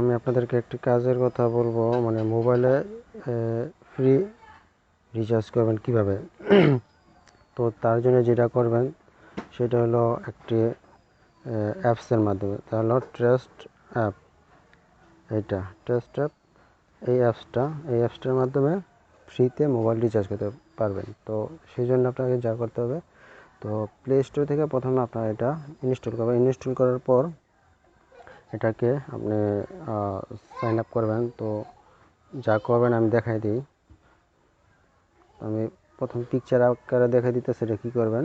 আমি আপনাদেরকে একটি কাজের কথা বলব মানে মোবাইলে ফ্রি রিচার্জ করবেন কীভাবে? তো তার জন্য যেটা করবেন, সেটা হলো একটি অ্যাপসের মাধ্যমে। তা হলো ট্রেস্ট অ্যাপ এইটা ট্রেস্ট অ্যাপ এই অ্যাপসটা এই অ্যাপসটার মাধ্যমে ফ্রিতে মোবাইল রিচার্জ করতে পারবেন। তো সেই জন্য আপনাকে যা করতে হবে, তো প্লে স্টোর থেকে প্রথমে আপনার এটা ইনস্টল করবেন। ইনস্টল করার পর এটাকে আপনি সাইন আপ করবেন। তো যা করবেন আমি দেখাই দিই। আমি প্রথম পিকচার আকারে দেখাই দিতে সেটা কী করবেন?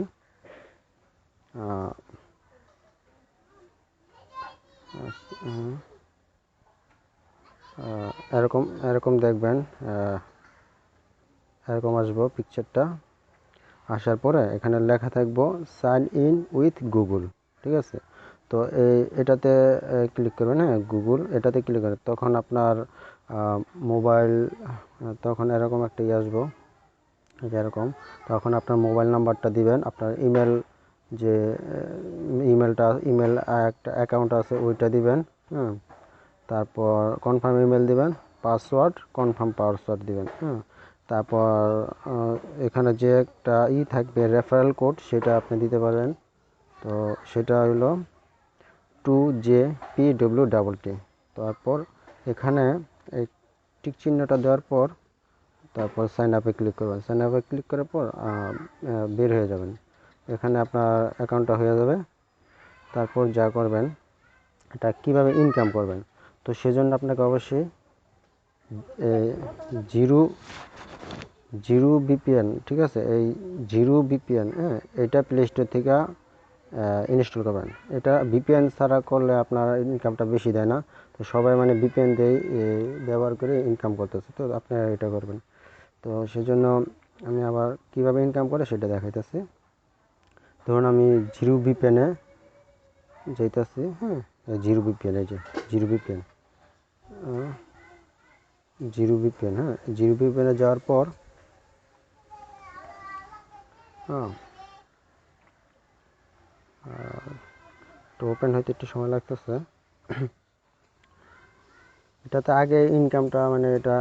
এরকম এরকম দেখবেন এরকম আসব পিকচারটা আসার পরে এখানে লেখা থাকব সাইন ইন উইথ গুগল ঠিক আছে? তো এই এটাতে ক্লিক করবেন হ্যাঁ গুগল এটাতে ক্লিক করবেন। তখন আপনার মোবাইল তখন এরকম একটা ইয়ে আসব। এরকম, তখন আপনার মোবাইল নাম্বারটা দিবেন। আপনার ইমেল যে ইমেলটা ইমেল একটা অ্যাকাউন্ট আছে, ওইটা দিবেন হ্যাঁ। তারপর কনফার্ম ইমেল দিবেন পাসওয়ার্ড কনফার্ম পাসওয়ার্ড দিবেন হ্যাঁ। তারপর এখানে যে একটা ই থাকবে রেফারেল কোড সেটা আপনি দিতে পারেন। তো সেটা হলো two J P W double T তারপর এখানে এই টিক চিহ্নটা দেওয়ার পর তারপর সাইন আপে ক্লিক করবেন। সাইন আপে ক্লিক করার পর বের হয়ে যাবেন। এখানে আপনার অ্যাকাউন্টটা হয়ে যাবে। তারপর যা করবেন, এটা কীভাবে ইনকাম করবেন? তো সেজন্য আপনাকে অবশ্যই জিরো জিরো বিপিএন ঠিক আছে? এই জিরো বিপিএন হ্যাঁ এটা প্লে স্টোর থেকে ইনস্টল করবেন। এটা বিপিএন ছাড়া করলে আপনার ইনকামটা বেশি দেয় না। তো সবাই মানে বিপিএন দিয়েই ব্যবহার করে ইনকাম করতেছে। তো আপনারা এটা করবেন। তো সেজন্য আমি আবার কীভাবে ইনকাম করে সেটা দেখাইতেছি। ধরুন আমি জিরো বিপিএনে যাইতেছি হ্যাঁ? জিরো বিপিএন এই যে, জিরো বিপিএন জিরো বিপিএন হ্যাঁ? জিরো বিপিএনে যাওয়ার পর হ্যাঁ তো ওপেন হইতে একটু সময় লাগতেছে। এটাতে আগে ইনকামটা মানে এটা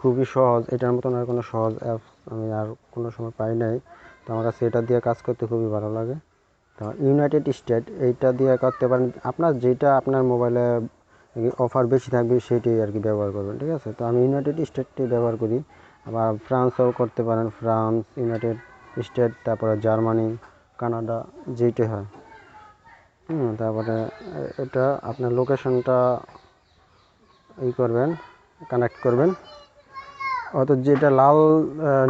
খুবই সহজ, এটার মতন আর কোনো সহজ অ্যাপ আমি আর কোনো সময় পাই নাই। তো আমার কাছে এটা দিয়ে কাজ করতে খুবই ভালো লাগে। তো ইউনাইটেড স্টেট এইটা দিয়ে করতে পারেন। আপনার যেটা আপনার মোবাইলে অফার বেশি থাকবে সেটাই আর কি ব্যবহার করবেন, ঠিক আছে? তো আমি ইউনাইটেড স্টেটটি ব্যবহার করি। আবার ফ্রান্সও করতে পারেন। ফ্রান্স ইউনাইটেড স্টেট তারপরে জার্মানি কানাডা যেইটাই হয়। হুম, তারপরে এটা আপনার লোকেশনটা ই করবেন কানেক্ট করবেন। অত যেটা লাল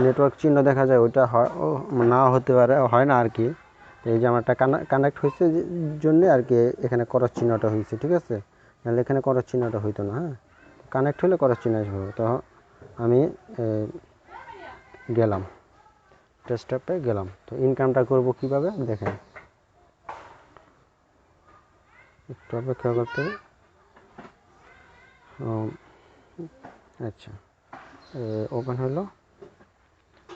নেটওয়ার্ক চিহ্ন দেখা যায় ওইটা হয় না হতে পারে, হয় না আর কি এই যে আমার আমারটা কানেক্ট হয়েছে জন্যে আর কি এখানে করস চিহ্নটা হয়েছে, ঠিক আছে? নাহলে এখানে করস চিহ্নটা হইতো না হ্যাঁ? কানেক্ট হলে করস চিহ্ন হবে তো আমি গেলাম। ডেস্কটপে গেলাম। তো ইনকামটা করব কীভাবে? দেখেন। একটু অপেক্ষা করতে আচ্ছা। ওপেন হলো।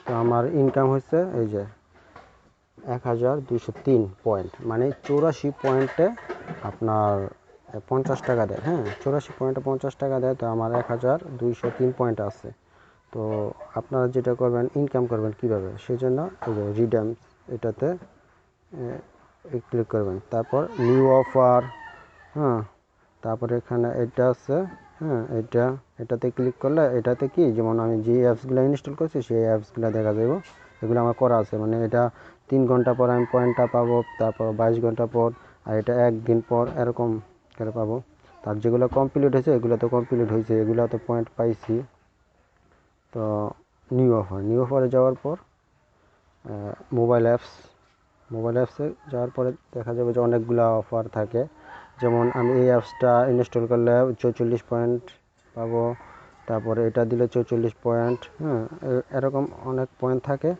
তো আমার ইনকাম হচ্ছে এই যে, এক হাজার দুইশো তিন পয়েন্ট মানে চৌরাশি পয়েন্টে আপনার পঞ্চাশ টাকা দেয়। হ্যাঁ চৌরাশি পয়েন্টে পঞ্চাশ টাকা দেয়। তো আমার এক হাজার দুইশো তিন পয়েন্ট আছে। তো আপনারা যেটা করবেন ইনকাম করবেন কীভাবে? সেই জন্য এই যে রিডাম এটাতে ক্লিক করবেন। তারপর নিউ অফার হ্যাঁ? তারপরে এখানে এটা আছে হ্যাঁ? এটা, এটাতে ক্লিক করলে এটাতে কি? যেমন আমি যে অ্যাপসগুলো ইনস্টল করছি, সেই অ্যাপসগুলো দেখা যাব এগুলো আমার করা আছে। মানে এটা তিন ঘণ্টা পর আমি পয়েন্টটা পাবো, তারপর বাইশ ঘণ্টা পর, আর এটা একদিন পর এরকম করে পাবো। তার যেগুলো কমপ্লিট হয়েছে, এগুলো তো কমপ্লিট হয়েছে। এগুলো তো পয়েন্ট পাইছি। তো নিউ অফার নিউ অফারে যাওয়ার পর মোবাইল অ্যাপস মোবাইল অ্যাপসে যাওয়ার পরে দেখা যাবে যে অনেকগুলো অফার থাকে। যেমন আমি এই অ্যাপসটা ইনস্টল করলে চৌচল্লিশ পয়েন্ট পাবো, তারপরে এটা দিলে চৌচল্লিশ পয়েন্ট হ্যাঁ এরকম অনেক পয়েন্ট থাকে।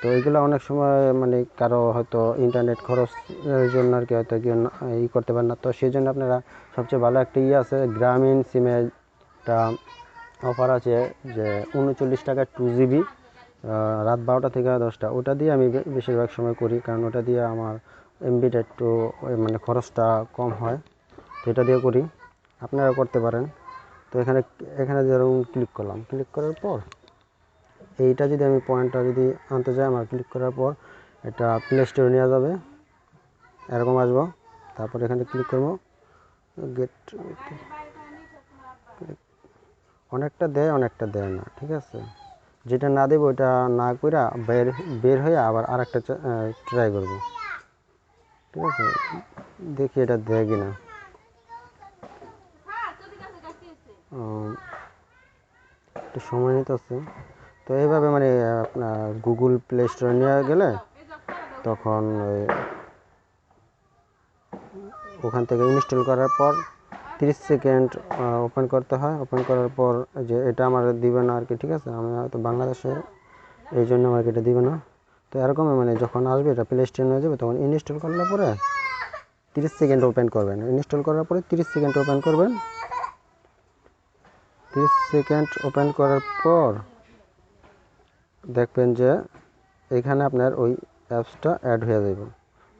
তো এগুলো অনেক সময় মানে কারও হয়তো ইন্টারনেট খরচের জন্য আর কি হয়তো কি ই করতে পারেন না। তো সেই জন্য আপনারা সবচেয়ে ভালো একটা ইয়ে আছে, গ্রামীণ সিমেটা অফার আছে যে উনচল্লিশ টাকা টু জিবি রাত বারোটা থেকে দশটা। ওটা দিয়ে আমি বেশিরভাগ সময় করি, কারণ ওটা দিয়ে আমার এমবিটা একটু মানে খরচটা কম হয়। তো এটা দিয়ে করি। আপনারা করতে পারেন। তো এখানে এখানে যেরকম ক্লিক করলাম ক্লিক করার পর, এইটা যদি আমি পয়েন্টটা যদি আনতে চাই আমার ক্লিক করার পর, এটা প্লে স্টোরে নেওয়া যাবে। এরকম আসব। তারপর এখানে ক্লিক করব। গেট অনেকটা দেয় অনেকটা দেয় না, ঠিক আছে? যেটা না দেবো ওটা না করে বের বের হয়ে আবার আরেকটা ট্রাই করব। ঠিক আছে? দেখি এটা দেয় কি না একটু সময় নিতেছে। তো এইভাবে মানে আপনার গুগল প্লে স্টোরে নিয়ে গেলে তখন ওই ওখান থেকে ইনস্টল করার পর তিরিশ সেকেন্ড ওপেন করতে হয়। ওপেন করার পর যে এটা আমার দিবে না আর কি, ঠিক আছে? আমি হয়তো বাংলাদেশে এই জন্য আমাকে এটা দিবে না। তো এরকমই মানে যখন আসবে এটা প্লে স্টোরে নিয়ে যাবে, তখন ইনস্টল করলে পরে তিরিশ সেকেন্ড ওপেন করবেন। ইনস্টল করার পরে তিরিশ সেকেন্ড ওপেন করবেন। তিরিশ সেকেন্ড ওপেন করার পর দেখবেন যে এখানে আপনার ওই অ্যাপসটা অ্যাড হয়ে যাবে।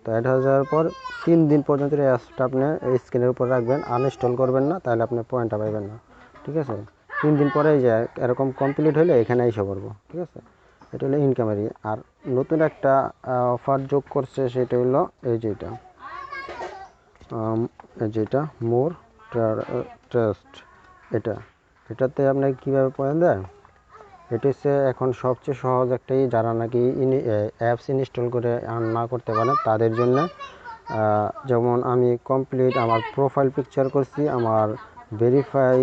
তো অ্যাড হয়ে যাওয়ার পর তিন দিন পর্যন্ত এই অ্যাপসটা আপনি এই স্ক্রিনের উপর রাখবেন আনইনস্টল করবেন না, তাহলে আপনি পয়েন্টটা পাবেন না, ঠিক আছে? তিন দিন পরে এই যে এরকম কমপ্লিট হলে এখানে এসে পড়ব, ঠিক আছে? এটা হলো ইনকামেরই আর নতুন একটা অফার যোগ করছে সেটা হলো এই যেটা যেটা মোর ট্রাস্ট এটা এটাতে আপনাকে কীভাবে পয়েন্ট দেয়? এটা হচ্ছে এখন সবচেয়ে সহজ একটাই যারা নাকি অ্যাপস ইনস্টল করে earn না করতে পারেন তাদের জন্য যেমন আমি কমপ্লিট আমার প্রোফাইল পিকচার করছি, আমার ভেরিফাই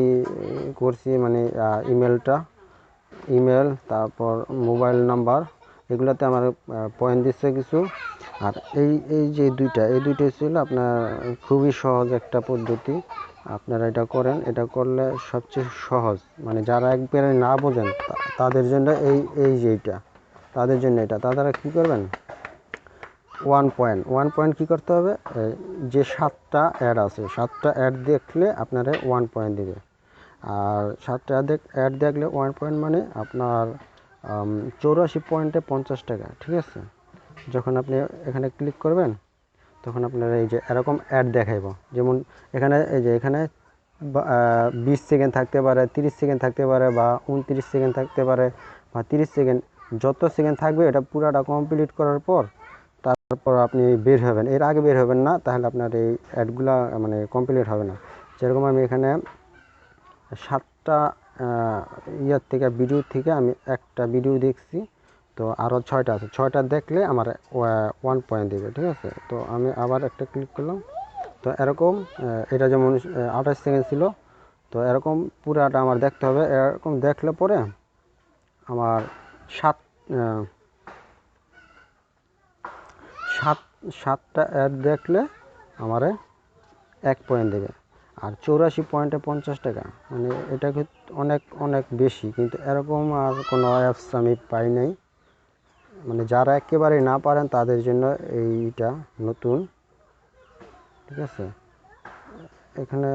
করছি মানে ইমেলটা ইমেল তারপর মোবাইল নাম্বার এগুলোতে আমার পয়েন্ট দিচ্ছে কিছু। আর এই এই যে দুইটা, এই দুইটা ছিল আপনার খুবই সহজ একটা পদ্ধতি। আপনারা এটা করেন, এটা করলে সবচেয়ে সহজ। মানে যারা একবারে না বোঝেন তাদের জন্য এই এই যে এইটা তাদের জন্য এটা। তারা কী করবেন? ওয়ান পয়েন্ট ওয়ান পয়েন্ট কী করতে হবে? যে সাতটা অ্যাড আছে, সাতটা অ্যাড দেখলে আপনারা ওয়ান পয়েন্ট দিবে। আর সাতটা অ্যাড দেখলে ওয়ান পয়েন্ট মানে আপনার চৌরাশি পয়েন্টে পঞ্চাশ টাকা, ঠিক আছে? যখন আপনি এখানে ক্লিক করবেন তখন আপনার এই যে এরকম অ্যাড দেখাইব। যেমন এখানে, এই যে এখানে বিশ সেকেন্ড থাকতে পারে, তিরিশ সেকেন্ড থাকতে পারে, বা উনত্রিশ সেকেন্ড থাকতে পারে, বা তিরিশ সেকেন্ড যত সেকেন্ড থাকবে, এটা পুরাটা কমপ্লিট করার পর তারপর আপনি বের হবেন। এর আগে বের হবেন না, তাহলে আপনার এই অ্যাডগুলা মানে কমপ্লিট হবে না। যেরকম আমি এখানে সাতটা ইয়ার থেকে ভিডিও থেকে আমি একটা ভিডিও দেখছি। তো আরও ছয়টা আছে। ছয়টা দেখলে আমার ওয়ান পয়েন্ট দেবে, ঠিক আছে? তো আমি আবার একটা ক্লিক করলাম। তো এরকম এটা যেমন আঠাশ সেকেন্ড ছিল, তো এরকম পুরাটা আমার দেখতে হবে। এরকম দেখলে পরে আমার সাত সাত, সাতটা অ্যাড দেখলে আমারে এক পয়েন্ট দেবে। আর চৌরাশি পয়েন্টে পঞ্চাশ টাকা। মানে এটা অনেক অনেক বেশি। কিন্তু এরকম আর কোনো অ্যাপস আমি পাই নাই। মানে যারা একেবারে না পারেন তাদের জন্য এইটা নতুন, ঠিক আছে? এখানে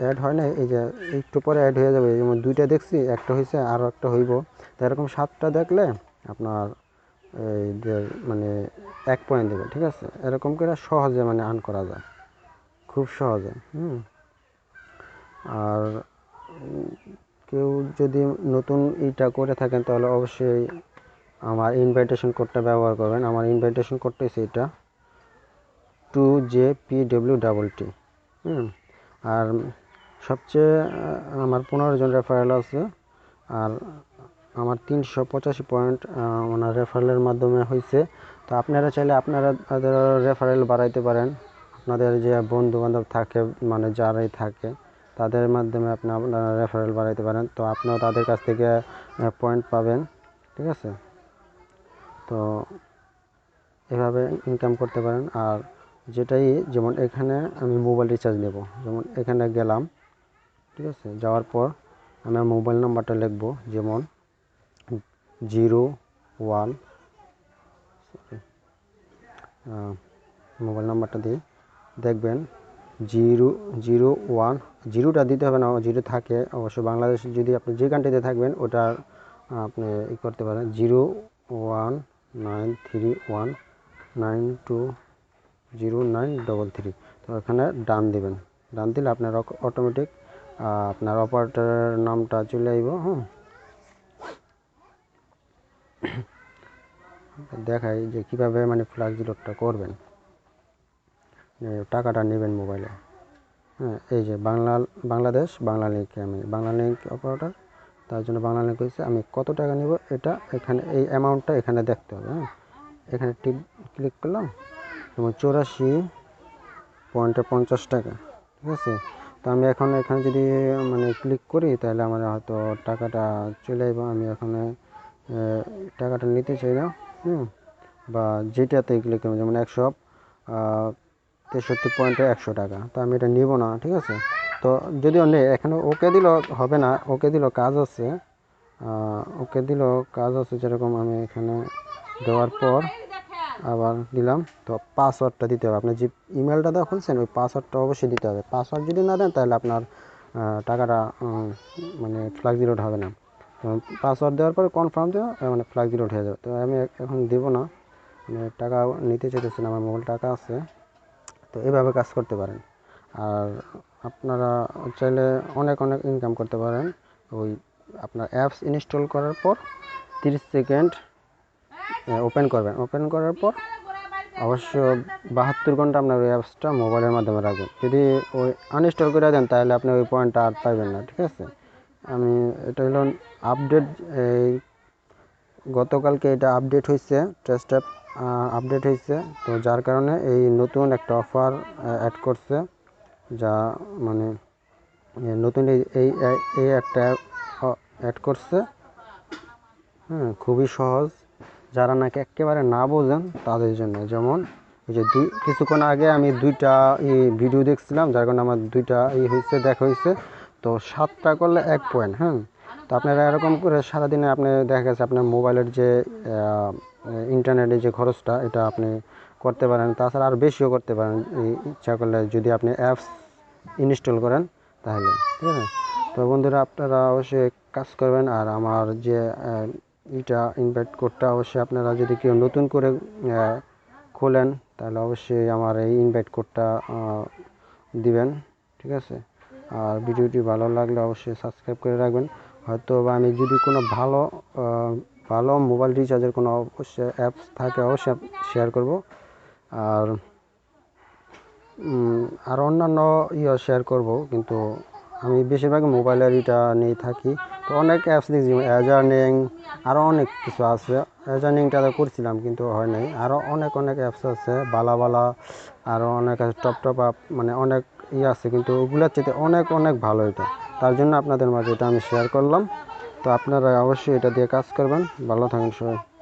অ্যাড হয় না, এই যে একটু পরে অ্যাড হয়ে যাবে, যেমন দুইটা দেখছি, একটা হয়েছে আরও একটা হইব। তো এরকম সাতটা দেখলে আপনার এই মানে এক পয়েন্ট দেবে, ঠিক আছে? এরকম করে সহজে মানে আর্ন করা যায়। খুব সহজে, হুম? আর কেউ যদি নতুন এইটা করে থাকেন তাহলে অবশ্যই আমার ইনভাইটেশন কোডটা ব্যবহার করবেন। আমার ইনভাইটেশন কোডটা হচ্ছে এটা। Two J P W double T হুম? আর সবচেয়ে আমার পনেরো জন রেফারেল আছে। আর আমার তিনশো পঁচাশি পয়েন্ট ওনার রেফারেলের মাধ্যমে হয়েছে তো আপনারা চাইলে আপনারা রেফারেল বাড়াইতে পারেন। আপনাদের যে বন্ধু বান্ধব থাকে মানে যারাই থাকে, তাদের মাধ্যমে আপনি, আপনারা রেফারেল বাড়াইতে পারেন। তো আপনিও তাদের কাছ থেকে পয়েন্ট পাবেন। ঠিক আছে? তো এভাবে ইনকাম করতে পারেন। আর যেটাই, যেমন এখানে আমি মোবাইল রিচার্জ নেব। যেমন এখানে গেলাম, ঠিক আছে? যাওয়ার পর আমি মোবাইল নাম্বারটা লিখব। যেমন জিরো ওয়ান মোবাইল নাম্বারটা দিয়ে দেখবেন জিরো জিরো ওয়ান, জিরোটা দিতে হবে না, জিরো থাকে। অবশ্য বাংলাদেশে যদি আপনি যে কান্ট্রিতে থাকবেন ওটা আপনি ই করতে পারেন। Zero one nine three one nine two zero nine double three. তো এখানে ডান দেবেন। ডান দিলে আপনার অটোমেটিক আপনার অপারেটরের নামটা চলে আইব হ্যাঁ দেখাই যে কীভাবে মানে ফ্লাক্স লোডটা করবেন। টাকাটা নেবেন মোবাইলে হ্যাঁ এই যে বাংলা বাংলাদেশ, বাংলা লিঙ্কে আমি। বাংলা লিঙ্ক অপারেটর তার জন্য বাংলা হয়েছে, আমি কত টাকা নেব এটা এখানে, এই অ্যামাউন্টটা এখানে দেখতে হবে হ্যাঁ? এখানে টিপ ক্লিক করলাম, এবং চৌরাশি পয়েন্টে পঞ্চাশ টাকা, ঠিক আছে? তো আমি এখন এখানে যদি মানে ক্লিক করি, তাহলে আমার হয়তো টাকাটা চলে আসব, আমি এখানে টাকাটা নিতে চাই না, হুম? বা যেটাতে ক্লিক করব, যেমন একশো তেষট্টি পয়েন্টে একশো টাকা, তো আমি এটা নিব না, ঠিক আছে? তো যদি নেই এখানে ওকে দিল, হবে না, ওকে দিল কাজ আছে ওকে দিল কাজ আছে যেরকম আমি এখানে দেওয়ার পর আবার দিলাম, তো পাসওয়ার্ডটা দিতে হবে। আপনি যে ইমেলটা দেওয়া খুলছেন, ওই পাসওয়ার্ডটা অবশ্যই দিতে হবে। পাসওয়ার্ড যদি না দেন, তাহলে আপনার টাকাটা মানে ফ্লাগ জিরোড হবে না। পাসওয়ার্ড দেওয়ার পরে কনফার্ম দেওয়া মানে ফ্লাগ জিরোড হয়ে যাবে। তো আমি এখন দিব না মানে টাকা নিতে চাইতেছি আমার মোবাইল টাকা আছে, তো এভাবে কাজ করতে পারেন। আর আপনারা চাইলে অনেক অনেক ইনকাম করতে পারেন। ওই আপনার অ্যাপস ইনস্টল করার পর তিরিশ সেকেন্ড ওপেন করবেন। ওপেন করার পর অবশ্য বাহাত্তর ঘণ্টা আপনার ওই অ্যাপসটা মোবাইলের মাধ্যমে রাখবেন। যদি ওই আনইনস্টল করে দেন, তাহলে আপনি ওই পয়েন্টটা আর পাইবেন না, ঠিক আছে? আমি এটা হলো আপডেট এই গতকালকে এটা আপডেট হয়েছে টেস্ট অ্যাপ আপডেট হয়েছে তো যার কারণে এই নতুন একটা অফার অ্যাড করছে। যা মানে নতুন এই এই একটা অ্যাড করছে। হ্যাঁ খুবই সহজ। যারা নাকি একেবারে না বোঝেন, তাদের জন্য যেমন ওই যে দুই, কিছুক্ষণ আগে আমি দুইটা ভিডিও দেখছিলাম, যার কারণে আমার দুইটা ই হয়েছে দেখা হয়েছে তো সাতটা করলে এক পয়েন্ট হ্যাঁ তো আপনারা এরকম করে সারাদিনে আপনি দেখা গেছে, আপনার মোবাইলের যে ইন্টারনেটের যে খরচটা, এটা আপনি করতে পারেন। তাছাড়া আর বেশিও করতে পারেন। ইচ্ছা করলে যদি আপনি অ্যাপস ইনস্টল করেন তাহলে, ঠিক আছে? তো বন্ধুরা, আপনারা অবশ্যই কাজ করবেন, আর আমার যে এটা ইনভাইট কোডটা অবশ্যই আপনারা যদি কেউ নতুন করে খোলেন, তাহলে অবশ্যই আমার এই ইনভাইট কোডটা দিবেন, ঠিক আছে? আর ভিডিওটি ভালো লাগলে অবশ্যই সাবস্ক্রাইব করে রাখবেন। হয়তো বা আমি যদি কোনো ভালো ভালো মোবাইল রিচার্জের কোনো অবশ্যই অ্যাপস থাকে, অবশ্যই শেয়ার করব। আর আর অন্যান্য ইয়ে শেয়ার করব, কিন্তু আমি বেশিরভাগ মোবাইলের এটা নিয়ে থাকি। তো অনেক অ্যাপস দেখছি অ্যাজার্নিং আরও অনেক কিছু আছে। অ্যাজার্নিংটা করছিলাম, কিন্তু হয় নাই। আরও অনেক অনেক অ্যাপস আছে বালা বালা আরও অনেক আছে টপ টপ আপ মানে অনেক ইয়ে আছে, কিন্তু ওগুলোর চেয়ে অনেক অনেক ভালো এটা। তার জন্য আপনাদের মাঝে এটা আমি শেয়ার করলাম। তো আপনারা অবশ্যই এটা দিয়ে কাজ করবেন। ভালো থাকেন সবাই।